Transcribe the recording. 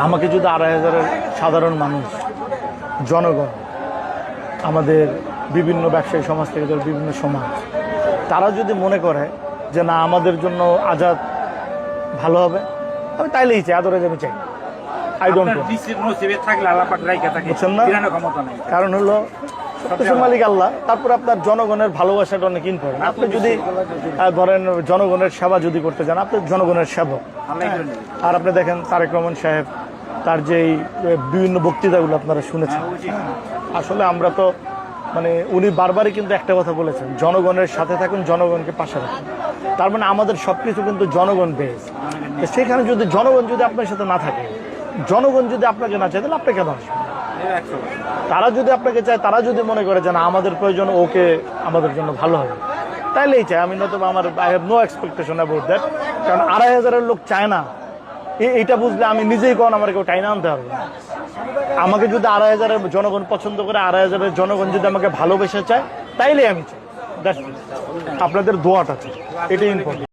আমাকে যদি আড়াই হাজারের সাধারণ মানুষ জনগণ আমাদের বিভিন্ন ব্যবসায়ী সমাজ থেকে ধর বিভিন্ন সমাজ তারা যদি মনে করে যে না আমাদের জন্য আজাদ ভালো হবে আমি তাইলেই চাই আদরে আমি চাই। আই ডোন্ট বুঝছেন না? কারণ হলো সবকিছুর মালিক আল্লাহ। তারপর আপনার জনগণের ভালোবাসাটা অনেক ইম্পর্টেন্ট আপনি যদি ধরেন জনগণের সেবা যদি করতে চান, আপনি জনগণের সেবক। আর আপনি দেখেন তারেক রহমান সাহেব, তার যেই বিভিন্ন বক্তৃতাগুলো আপনারা শুনেছেন। আসলে আমরা তো মানে উনি বারবারই কিন্তু একটা কথা বলেছেন, জনগণের সাথে থাকুন, জনগণকে পাশে রাখুন। তার মানে আমাদের সব কিছু কিন্তু জনগণ বেস সেখানে যদি জনগণ যদি আপনার সাথে না থাকে, জনগণ যদি আপনাকে না চায়, তাহলে আপনি কেন আসবেন। তারা যদি আপনাকে চায়, তারা যদি মনে করে যে না, আমাদের প্রয়োজন ওকে, আমাদের জন্য ভালো হবে। তাইলেই চাই। আমি নতুবা আমার I have no expectation about that কারণ আড়াই হাজারের লোক চায় না। এ- এইটা বুঝলে আমি নিজেই কোন আমার কেউ টাইনা আনতে না। আমাকে যদি আড়াই হাজারের জনগণ পছন্দ করে, আড়াই হাজারের জনগণ যদি আমাকে ভালোবেসে চায় তাইলে আমি চাই। আপনাদের দোয়াটা চাই। এটাই ইম্পর্টেন্ট